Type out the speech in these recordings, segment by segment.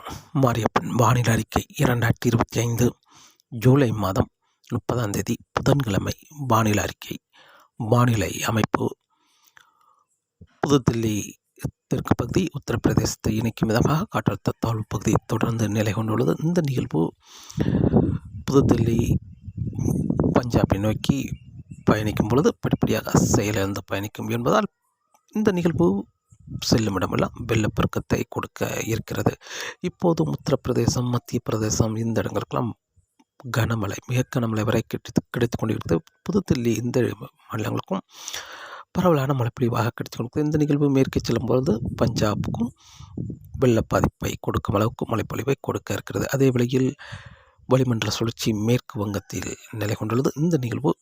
வணக்கம் மாரியப்பன் வானிலை அறிக்கை இரண்டாயிரத்தி இருபத்தி ஐந்து ஜூலை மாதம் முப்பதாம் தேதி புதன்கிழமை வானிலை அறிக்கை. வானிலை அமைப்பு. புதுதில்லி தெற்கு பகுதி உத்தரப்பிரதேசத்தை இணைக்கும் விதமாக காற்றழுத்த தாழ்வு பகுதி தொடர்ந்து நிலை கொண்டுள்ளது. இந்த நிகழ்வு புதுதில்லி பஞ்சாபை நோக்கி பயணிக்கும் பொழுது படிப்படியாக செயலிழந்து பயணிக்கும் என்பதால் இந்த நிகழ்வு செல்லும் இடமெல்லாம் வெள்ளப்பெருக்கத்தை கொடுக்க இருக்கிறது. இப்போது உத்தரப்பிரதேசம் மத்திய பிரதேசம் இந்த இடங்களுக்கெல்லாம் கனமழை மிக கனமழை வரை கிடைத்து கிடைத்து கொண்டிருக்கிறது புதுதில்லி இந்த மாநிலங்களுக்கும் பரவலான மழைப்பொழிவாக கிடைத்து கொடுக்குது இந்த நிகழ்வு மேற்கே செல்லும்பொழுது பஞ்சாபுக்கும் வெள்ள பாதிப்பை கொடுக்கும் அளவுக்கு மழைப்பொழிவை கொடுக்க இருக்கிறது. அதே வேளையில் வளிமண்டல சுழற்சி மேற்கு வங்கத்தில் நிலை கொண்டுள்ளது இந்த நிகழ்வு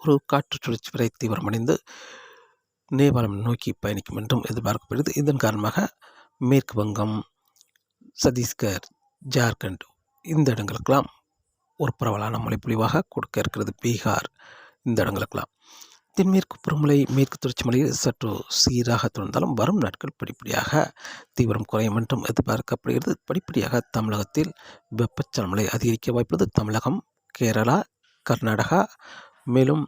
ஒரு காற்று சுழற்சி வரை தீவிரமடைந்து நேபாளம் நோக்கி பயணிக்கும் என்றும் எதிர்பார்க்கப்படுகிறது. இதன் காரணமாக மேற்கு வங்கம் சத்தீஸ்கர் ஜார்க்கண்ட் இந்த இடங்களுக்கெல்லாம் ஒரு பரவலான மழைப்பொழிவாக கொடுக்க இருக்கிறது. பீகார் இந்த இடங்களுக்கெல்லாம். தென்மேற்கு புறமலை மேற்கு தொடர்ச்சி மலையில் சற்று சீராக தொடர்ந்தாலும் வரும் நாட்கள் படிப்படியாக தீவிரம் குறையும் என்றும் எதிர்பார்க்கப்படுகிறது. படிப்படியாக தமிழகத்தில் வெப்பச்சலமலை அதிகரிக்க வாய்ப்புள்ளது. தமிழகம் கேரளா கர்நாடகா மேலும்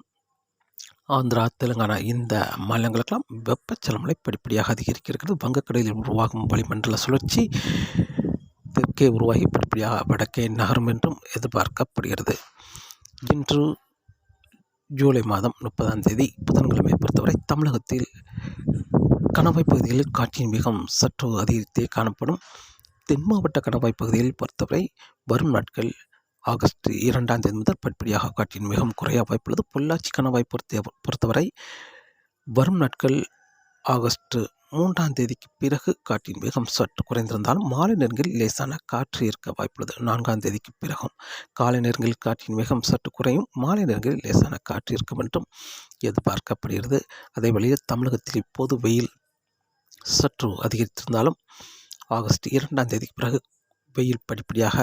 ஆந்திரா தெலுங்கானா இந்த மாநிலங்களுக்கெல்லாம் வெப்பச்சலமலை படிப்படியாக அதிகரிக்கிறது வங்கக்கடலில் உருவாகும் வளிமண்டல சுழற்சி தெற்கே உருவாகி படிப்படியாக வடக்கே நகரும் என்றும் எதிர்பார்க்கப்படுகிறது. இன்று ஜூலை மாதம் முப்பதாம் தேதி புதன்கிழமை பொறுத்தவரை தமிழகத்தில் கணவாய் பகுதிகளில் காற்றின் வேகம் சற்று அதிகரித்தே காணப்படும். தென் மாவட்ட கணவாய் பகுதியில் பொறுத்தவரை வரும் நாட்கள் ஆகஸ்ட் இரண்டாம் தேதி முதல் படிப்படியாக காற்றின் மிகவும் குறைய வாய்ப்புள்ளது. பொள்ளாச்சி கணவாய் பொறுத்த பொறுத்தவரை வரும் நாட்கள் ஆகஸ்ட் மூன்றாம் தேதிக்கு பிறகு காற்றின் வேகம் சற்று குறைந்திருந்தாலும் மாலை நேரங்களில் லேசான காற்று இருக்க வாய்ப்புள்ளது. நான்காம் தேதிக்கு பிறகும் காலை நேரங்களில் காற்றின் வேகம் சற்று குறையும் மாலை நேரங்களில் லேசான காற்று இருக்கும் என்றும் எதிர்பார்க்கப்படுகிறது. அதே வழியில் தமிழகத்தில் இப்போது வெயில் சற்று அதிகரித்திருந்தாலும் ஆகஸ்ட் இரண்டாம் தேதிக்கு பிறகு வெயில் படிப்படியாக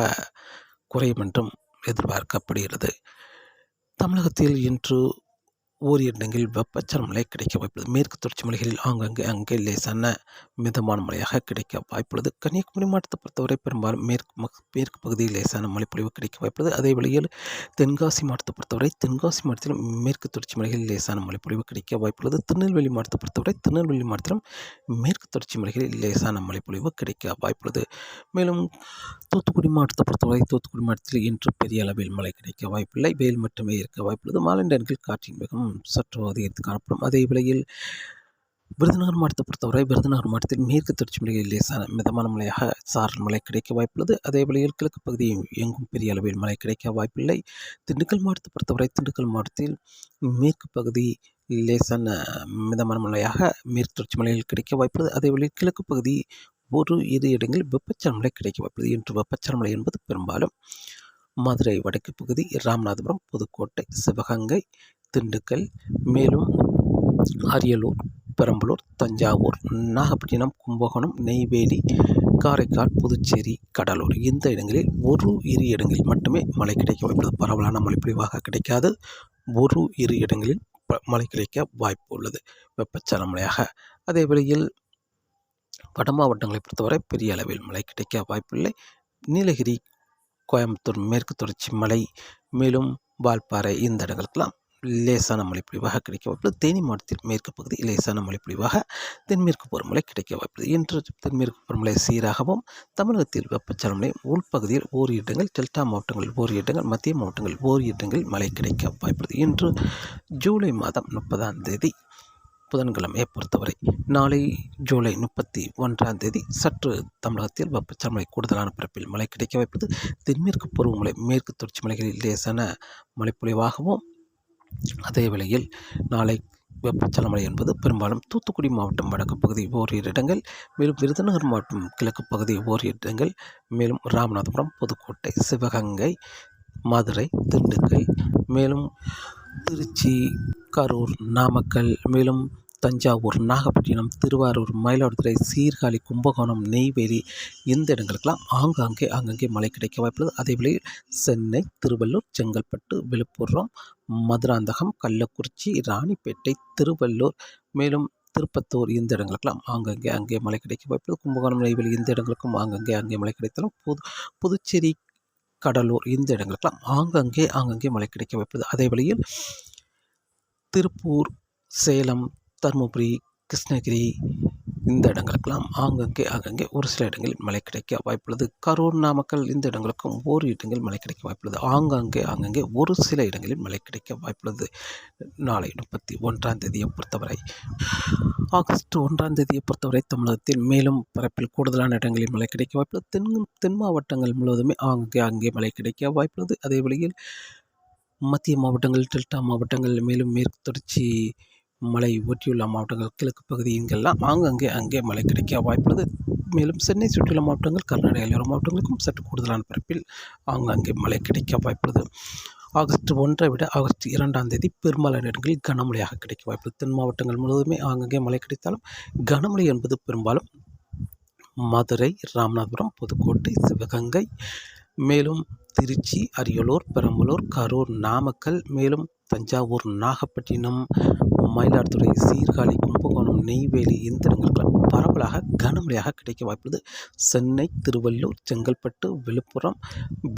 குறையும் என்றும் எதிர்பார்க்கப்படுகிறது. தமிழகத்தில் இன்று ஓரிரு இடங்களில் வெப்பச்சலன மழை கிடைக்க வாய்ப்புள்ளது. மேற்கு தொடர்ச்சி மலைகளில் ஆங்காங்கே அங்கே லேசான மிதமான மழையாக கிடைக்க வாய்ப்புள்ளது. கன்னியாகுமரி மாவட்டத்தை பொறுத்தவரை பெரும்பாலும் மேற்கு மேற்கு பகுதியில் லேசான மழைப்பொழிவு கிடைக்க வாய்ப்புள்ளது. அதே வழியில் தென்காசி மாவட்டத்தை பொறுத்தவரை தென்காசி மாவட்டத்திலும் மேற்கு தொடர்ச்சி மலைகளில் லேசான மழைப்பொழிவு கிடைக்க வாய்ப்புள்ளது. திருநெல்வேலி மாவட்டத்தை பொறுத்தவரை திருநெல்வேலி மாவட்டத்திலும் மேற்கு தொடர்ச்சி மலைகளில் லேசான மழைப்பொழிவு கிடைக்க வாய்ப்புள்ளது. மேலும் தூத்துக்குடி மாவட்டத்தை பொறுத்தவரை தூத்துக்குடி மாவட்டத்தில் இன்று பெரிய அளவில் மழை கிடைக்க வாய்ப்பில்லை. வெயில் மட்டுமே இருக்க வாய்ப்புள்ளது. மாலை நேரங்களில் காற்றின் வேகம் சற்று அதிகரித்து காணப்படும். அதே வேளையில் விருதுநகர் மாவட்டத்தை பொறுத்தவரை விருதுநகர் மாவட்டத்தில் மேற்கு தொடர்ச்சி மலையில் லேசான மிதமான மழையாக சாரல் மழை கிடைக்க வாய்ப்புள்ளது. அதே வேளையில் கிழக்கு பகுதியில் எங்கும் பெரிய அளவில் மழை கிடைக்க வாய்ப்பில்லை. திண்டுக்கல் மாவட்டத்தை பொறுத்தவரை திண்டுக்கல் மாவட்டத்தில் மேற்கு பகுதி லேசான மிதமான மழையாக மேற்கு தொடர்ச்சி மலையில் கிடைக்க வாய்ப்புள்ளது. அதே வேளையில் கிழக்கு பகுதி ஒரு இரு இடங்களில் வெப்பச்சலன மழை கிடைக்க வாய்ப்புள்ளது. இன்று வெப்பச்சலன மழை என்பது பெரும்பாலும் மதுரை வடக்கு பகுதி ராமநாதபுரம் புதுக்கோட்டை சிவகங்கை திண்டுக்கல் மேலும் அரியலூர் பெரம்பலூர் தஞ்சாவூர் நாகப்பட்டினம் கும்பகோணம் நெய்வேலி காரைக்கால் புதுச்சேரி கடலூர். இந்த இடங்களில் ஒரு இரு இடங்களில் மட்டுமே மழை கிடைக்க வாய்ப்புள்ளது. பரவலான மழைப்பொழிவாக கிடைக்காது. ஒரு இரு இடங்களில் மழை கிடைக்க வாய்ப்பு உள்ளது. வெப்பச்சல மழையாக. அதே வேளையில் வட மாவட்டங்களை பொறுத்தவரை பெரிய அளவில் மழை கிடைக்க வாய்ப்பில்லை. நீலகிரி கோயம்புத்தூர் மேற்கு தொடர்ச்சி மலை மேலும் வால்பாறை இந்த இடங்களுக்கெல்லாம் லேசான மழைப்பொழிவாக கிடைக்க வாய்ப்புள்ளது தேனி மாவட்டத்தில் மேற்கு பகுதி லேசான மழைப்பொழிவாக தென்மேற்கு பருவமழை கிடைக்க வாய்ப்புள்ளது இன்று தென்மேற்கு பருவமழை சீராகவும் தமிழகத்தில் வெப்பச்சலமலை உள்பகுதியில் ஓரி இடங்கள் டெல்டா மாவட்டங்களில் ஓரி இடங்கள் மத்திய மாவட்டங்களில் ஓரி இடங்களில் மழை கிடைக்க வாய்ப்புள்ளது. இன்று ஜூலை மாதம் முப்பதாம் தேதி புதன்கிழமையை பொறுத்தவரை நாளை ஜூலை முப்பத்தி ஒன்றாம் தேதி சற்று தமிழகத்தில் வெப்பச்சலமலை கூடுதலான பரப்பில் மழை கிடைக்க வைப்பது தென்மேற்கு பருவமழை மேற்கு தொடர்ச்சி மலைகளில் லேசான மழைப்பொழிவாகவும் அதே வேளையில் நாளை வெப்பச்சலமலை என்பது பெரும்பாலும் தூத்துக்குடி மாவட்டம் வடக்கு பகுதி ஓரிரு இடங்கள் மேலும் விருதுநகர் மாவட்டம் கிழக்கு பகுதி ஓரிரு இடங்கள் மேலும் ராமநாதபுரம் புதுக்கோட்டை சிவகங்கை மதுரை திண்டுக்கல் மேலும் திருச்சி கரூர் நாமக்கல் மேலும் தஞ்சாவூர் நாகப்பட்டினம் திருவாரூர் மயிலாடுதுறை சீர்காழி கும்பகோணம் நெய்வேலி இந்த இடங்களுக்கெல்லாம் ஆங்காங்கே ஆங்காங்கே மழை கிடைக்க வாய்ப்புள்ளது அதேபோல சென்னை திருவள்ளூர் செங்கல்பட்டு விழுப்புரம் மதுராந்தகம் கள்ளக்குறிச்சி ராணிப்பேட்டை திருவள்ளூர் மேலும் திருப்பத்தூர் இந்த இடங்களுக்கெல்லாம் ஆங்கங்கே அங்கே மழை கிடைக்க வாய்ப்புள்ளது கும்பகோணம் நெய்வேலி இந்த இடங்களுக்கும் ஆங்கங்கே அங்கே மழை கிடைத்தாலும் புது புதுச்சேரி கடலூர் இந்த இடங்களுக்கெல்லாம் ஆங்கங்கே ஆங்கங்கே மழை கிடைக்க வைப்பது. அதே வழியில் திருப்பூர் சேலம் தருமபுரி கிருஷ்ணகிரி இந்த இடங்களுக்கெல்லாம் ஆங்கங்கே ஆங்கங்கே ஒரு சில இடங்களில் மழை கிடைக்க வாய்ப்புள்ளது. கரூர் நாமக்கல் இந்த இடங்களுக்கும் ஓர் இடங்களில் மழை கிடைக்க வாய்ப்புள்ளது. ஆங்காங்கே ஆங்கங்கே ஒரு சில இடங்களில் மழை கிடைக்க வாய்ப்புள்ளது. நாளை முப்பத்தி ஒன்றாம் தேதியை பொறுத்தவரை ஆகஸ்ட் ஒன்றாம் தேதியை பொறுத்தவரை தமிழகத்தில் மேலும் பரப்பில் கூடுதலான இடங்களில் மழை கிடைக்க வாய்ப்புள்ளது. தென் தென் மாவட்டங்கள் முழுவதுமே ஆங்கங்கே அங்கே மழை கிடைக்க வாய்ப்புள்ளது. அதே வழியில் மத்திய மாவட்டங்கள் டெல்டா மாவட்டங்கள் மேலும் மேற்கு தொடர்ச்சி மலை ஒட்டியுள்ள மாவட்டங்கள் கிழக்கு பகுதி இங்கெல்லாம் ஆங்கங்கே அங்கே மழை கிடைக்க வாய்ப்புள்ளது. மேலும் சென்னை சுற்றியுள்ள மாவட்டங்கள் கர்நாடக எல்லோர மாவட்டங்களுக்கும் சற்று கூடுதலான பரப்பில் ஆங்காங்கே மழை கிடைக்க வாய்ப்புள்ளது. ஆகஸ்ட் ஒன்றை விட ஆகஸ்ட் இரண்டாம் தேதி பெரும்பாலான இடங்களில் கனமழையாக கிடைக்க வாய்ப்புள்ளது. தென் மாவட்டங்கள் முழுவதுமே ஆங்கங்கே மழை கிடைத்தாலும் கனமழை என்பது பெரும்பாலும் மதுரை ராமநாதபுரம் புதுக்கோட்டை சிவகங்கை மேலும் திருச்சி அரியலூர் பெரம்பலூர் கரூர் நாமக்கல் மேலும் தஞ்சாவூர் நாகப்பட்டினம் மயிலாடுதுறை சீர்காழி கும்பகோணம் நெய்வேலி இந்த இடங்களுக்கெல்லாம் பரவலாக கனமழையாக கிடைக்க வாய்ப்புள்ளது. சென்னை திருவள்ளூர் செங்கல்பட்டு விழுப்புரம்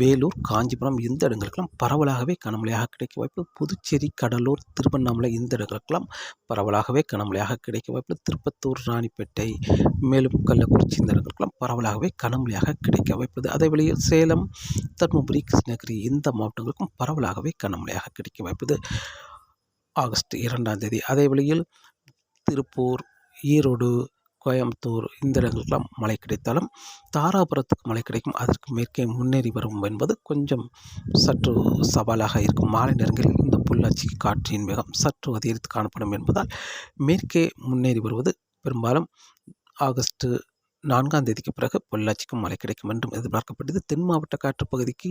வேலூர் காஞ்சிபுரம் இந்த இடங்களுக்கெல்லாம் பரவலாகவே கனமழையாக கிடைக்க வாய்ப்பு. புதுச்சேரி கடலூர் திருவண்ணாமலை இந்த இடங்களுக்கெல்லாம் பரவலாகவே கனமழையாக கிடைக்க வாய்ப்பு திருப்பத்தூர் ராணிப்பேட்டை மேலும் கள்ளக்குறிச்சி இந்த இடங்களுக்கெல்லாம் பரவலாகவே கனமழையாக கிடைக்க வாய்ப்புள்ளது. அதே வழியில் சேலம் தருமபுரி கிருஷ்ணகிரி இந்த மாவட்டங்களுக்கும் பரவலாகவே கனமழையாக கிடைக்க வாய்ப்புது ஆகஸ்ட் இரண்டாம் தேதி. அதே வழியில் திருப்பூர் ஈரோடு கோயம்புத்தூர் இந்த இடங்களுக்கெல்லாம் மழை கிடைத்தாலும் தாராபுரத்துக்கு மழை கிடைக்கும். அதற்கு மேற்கே முன்னேறி வரும் என்பது கொஞ்சம் சற்று சவாலாக இருக்கும். மாலை நேரங்களில் இந்த பொள்ளாச்சி காற்றின் வேகம் சற்று அதிகரித்து காணப்படும் என்பதால் மேற்கே முன்னேறி வருவது பெரும்பாலும் ஆகஸ்ட் நான்காம் தேதிக்கு பிறகு பொள்ளாச்சிக்கும் மழை கிடைக்கும் என்றும் எதிர்பார்க்கப்பட்டது. தென் மாவட்ட காற்று பகுதிக்கு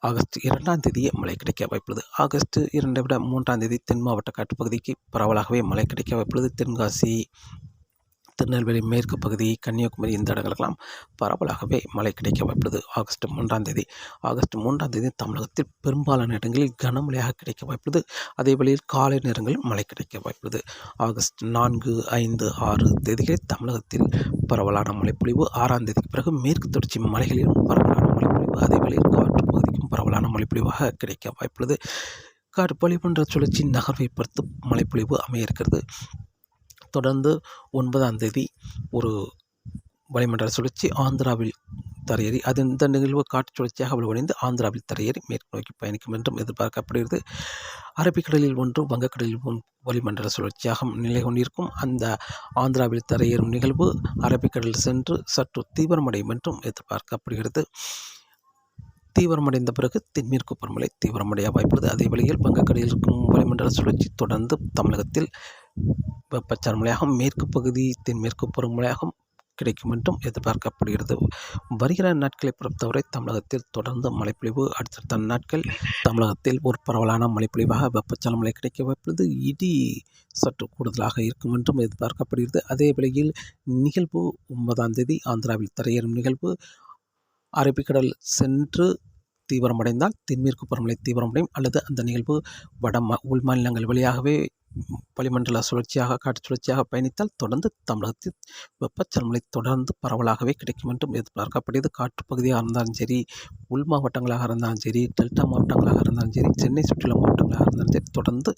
ஆகஸ்ட் இரண்டாம் தேதியே மழை கிடைக்க வாய்ப்புள்ளது. ஆகஸ்ட் இரண்டை விட மூன்றாம் தேதி தென் மாவட்ட காட்டுப்பகுதிக்கு பரவலாகவே மழை கிடைக்க வாய்ப்புள்ளது. தென்காசி திருநெல்வேலி மேற்கு பகுதி கன்னியாகுமரி இந்த இடங்களுக்கெல்லாம் பரவலாகவே மழை கிடைக்க வாய்ப்புள்ளது. ஆகஸ்ட் மூன்றாம் தேதி ஆகஸ்ட் மூன்றாம் தேதி தமிழகத்தில் பெரும்பாலான இடங்களில் கனமழையாக கிடைக்க வாய்ப்புள்ளது. அதே வழியில் காலை நேரங்களில் மழை கிடைக்க வாய்ப்புள்ளது. ஆகஸ்ட் நான்கு ஐந்து ஆறு தேதிகளில் தமிழகத்தில் பரவலான மழைப்பொழிவு. ஆறாம் தேதிக்கு பிறகு மேற்கு தொடர்ச்சி மலைகளிலும் பரவலான மழைப்பொழிவு. அதே வழியில் காற்று பகுதிக்கும் பரவலான மழைப்பொழிவாக கிடைக்க வாய்ப்புள்ளது. காற்று சுழற்சி நகர்வை பொறுத்து மழைப்பொழிவு அமைய இருக்கிறது தொடர்ந்து ஒன்பதாம் தேதி ஒரு வளிமண்டல சுழற்சி ஆந்திராவில் தரையேறி அது இந்த நிகழ்வு காற்று சுழற்சியாக வலுவடைந்து ஆந்திராவில் தரையேறி மேற்கு நோக்கி பயணிக்கும் என்றும் எதிர்பார்க்கப்படுகிறது. அரபிக்கடலில் ஒன்று வங்கக்கடலில் வளிமண்டல சுழற்சியாக நிலை கொண்டிருக்கும். அந்த ஆந்திராவில் தரையேறும் நிகழ்வு அரபிக்கடலில் சென்று சற்று தீவிரமடையும் என்றும் எதிர்பார்க்கப்படுகிறது. தீவிரமடைந்த பிறகு தென்மேற்கு பருவமழை தீவிரமடைய வாய்ப்புள்ளது. அதே வழியில் வங்கக்கடலில் இருக்கும் வளிமண்டல சுழற்சி தொடர்ந்து தமிழகத்தில் வெப்பச்சலமழையாகவும் மேற்கு பகுதி தென்மேற்கு பருவமழையாகவும் கிடைக்கும் என்றும் எதிர்பார்க்கப்படுகிறது. வருகிற நாட்களை பொறுத்தவரை தமிழகத்தில் தொடர்ந்து மழைப்பொழிவு. அடுத்தடுத்த நாட்கள் தமிழகத்தில் ஒரு பரவலான மழைப்பொழிவாக வெப்பச்சல மழை கிடைக்க வாய்ப்புள்ளது. இடி சற்று கூடுதலாக இருக்கும் என்றும் எதிர்பார்க்கப்படுகிறது. அதே வேளையில் நிகழ்வு ஒன்பதாம் தேதி ஆந்திராவில் தரையேறும் நிகழ்வு. அரபிக்கடல் சென்று தீவிரமடைந்தால் தென்மேற்கு பருவமழை தீவிரமடையும். அல்லது அந்த நிகழ்வு வட உள் மாநிலங்கள் வழியாகவே வளிமண்டல சுழற்சியாக காற்று சுழற்சியாக பயணித்தால் தொடர்ந்து தமிழகத்தில் வெப்பச்சலமலை தொடர்ந்து பரவலாகவே கிடைக்கும் என்றும் எதிர்பார்க்கப்படுகிறது. காற்று பகுதியாக இருந்தாலும் சரி உள் மாவட்டங்களாக இருந்தாலும் சரி டெல்டா மாவட்டங்களாக இருந்தாலும் சரி சென்னை சுற்றுலா மாவட்டங்களாக இருந்தாலும் சரி தொடர்ந்து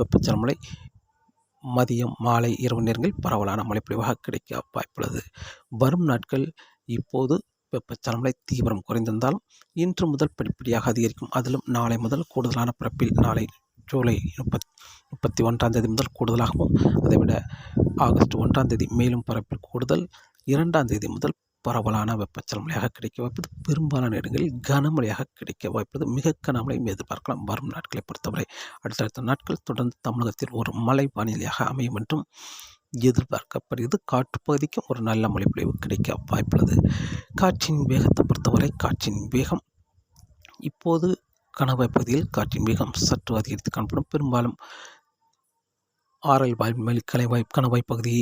வெப்பச்சலமலை மதியம் மாலை இரவு நேரங்களில் பரவலான மழைப்பொழிவாக கிடைக்க வாய்ப்புள்ளது. வரும் நாட்கள் இப்போது வெப்பச்சலமலை தீவிரம் குறைந்திருந்தால் இன்று முதல் படிப்படியாக அதிகரிக்கும். அதிலும் நாளை முதல் கூடுதலான பரப்பில் நாளை ஜூலை முப்பத் முப்பத்தி ஒன்றாம் தேதி முதல் கூடுதலாகவும் அதைவிட ஆகஸ்ட் ஒன்றாம் தேதி மேலும் பரப்பில் கூடுதல் இரண்டாம் தேதி முதல் பரவலான வெப்பச்சலமழையாக கிடைக்க வாய்ப்பது பெரும்பாலான இடங்களில் கனமழையாக கிடைக்க வாய்ப்பது மிக கனமழையும் எதிர்பார்க்கலாம். வரும் நாட்களை பொறுத்தவரை அடுத்தடுத்த நாட்கள் தொடர்ந்து தமிழகத்தில் ஒரு மழை வானிலையாக அமையும் என்றும் எதிர்பார்க்கப்படுகிறது. காற்று பகுதிக்கும் ஒரு நல்ல மழைப்பொழிவு கிடைக்க வாய்ப்புள்ளது. காற்றின் வேகத்தை பொறுத்தவரை காற்றின் வேகம் இப்போது கணவாய் பகுதியில் காற்றின் வேகம் சற்று அதிகரித்து காணப்படும். பெரும்பாலும் ஆரல் வாய் மேல் கலைவாய் கணவாய் பகுதி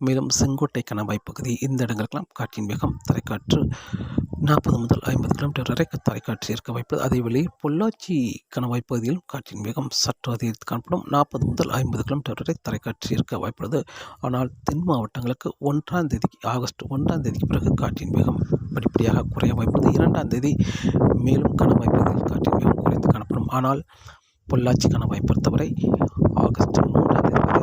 மேலும் செங்கோட்டை கணவாய் பகுதி இந்த இடங்களுக்கெல்லாம் காற்றின் வேகம் தரைக்காற்று நாற்பது முதல் ஐம்பது கிலோமீட்டர் வரை கத்தாழை காற்று இருக்க அதே அதேவேளை பொள்ளாச்சி கணவாய் பகுதியிலும் காற்றின் வேகம் சற்று அதிகரித்து காணப்படும். நாற்பது முதல் ஐம்பது கிலோமீட்டர் வரை தரைக்காற்று இருக்க வாய்ப்புள்ளது. ஆனால் தென் மாவட்டங்களுக்கு ஒன்றாம் தேதி ஆகஸ்ட் ஒன்றாம் தேதிக்கு பிறகு காற்றின் வேகம் படிப்படியாக குறைய வாய்ப்புள்ளது. இரண்டாம் தேதி மேலும் கணவாய் பகுதியில் காற்றின் வேகம் குறைந்து காணப்படும். ஆனால் பொள்ளாச்சி கணவாய் பொறுத்தவரை ஆகஸ்ட் மூன்றாம் தேதி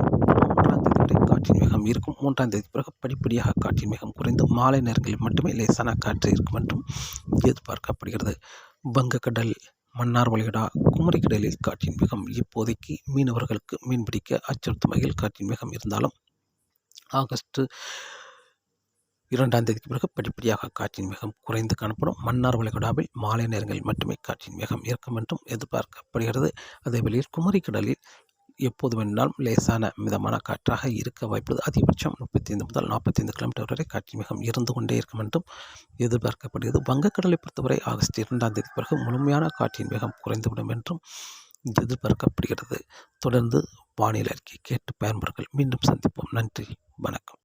வரை காற்றின் வேகம் இருக்கும். மூன்றாம் தேதி பிறகு படிப்படியாக காற்றின் வேகம் குறைந்து மாலை நேரங்களில் மட்டுமே லேசான காற்று இருக்கும் என்றும் எதிர்பார்க்கப்படுகிறது. வங்கக்கடல் மன்னார் வளைகுடா குமரிக்கடலில் காற்றின் வேகம் இப்போதைக்கு மீனவர்களுக்கு மீன்பிடிக்க அச்சுறுத்தும் வகையில் காற்றின் வேகம் இருந்தாலும் ஆகஸ்ட் இரண்டாம் தேதிக்கு பிறகு படிப்படியாக காற்றின் வேகம் குறைந்து காணப்படும். மன்னார் வளைகுடாவில் மாலை நேரங்களில் மட்டுமே காற்றின் வேகம் இருக்கும் என்றும் எதிர்பார்க்கப்படுகிறது. அதேவேளையில் குமரிக்கடலில் எப்போது வேணாலும் லேசான மிதமான காற்றாக இருக்க வாய்ப்புள்ளது. அதிகபட்சம் முப்பத்தைந்து முதல் நாற்பத்தைந்து கிலோமீட்டர் வரை காற்றின் வேகம் இருந்து கொண்டே இருக்கும் என்றும் எதிர்பார்க்கப்படுகிறது. வங்கக்கடலை பொறுத்தவரை ஆகஸ்ட் இரண்டாம் தேதி பிறகு முழுமையான காற்றின் வேகம் குறைந்துவிடும் என்றும் எதிர்பார்க்கப்படுகிறது. தொடர்ந்து வானிலை அறிக்கை கேட்டு பயன்பெறுங்கள். மீண்டும் சந்திப்போம். நன்றி. வணக்கம்.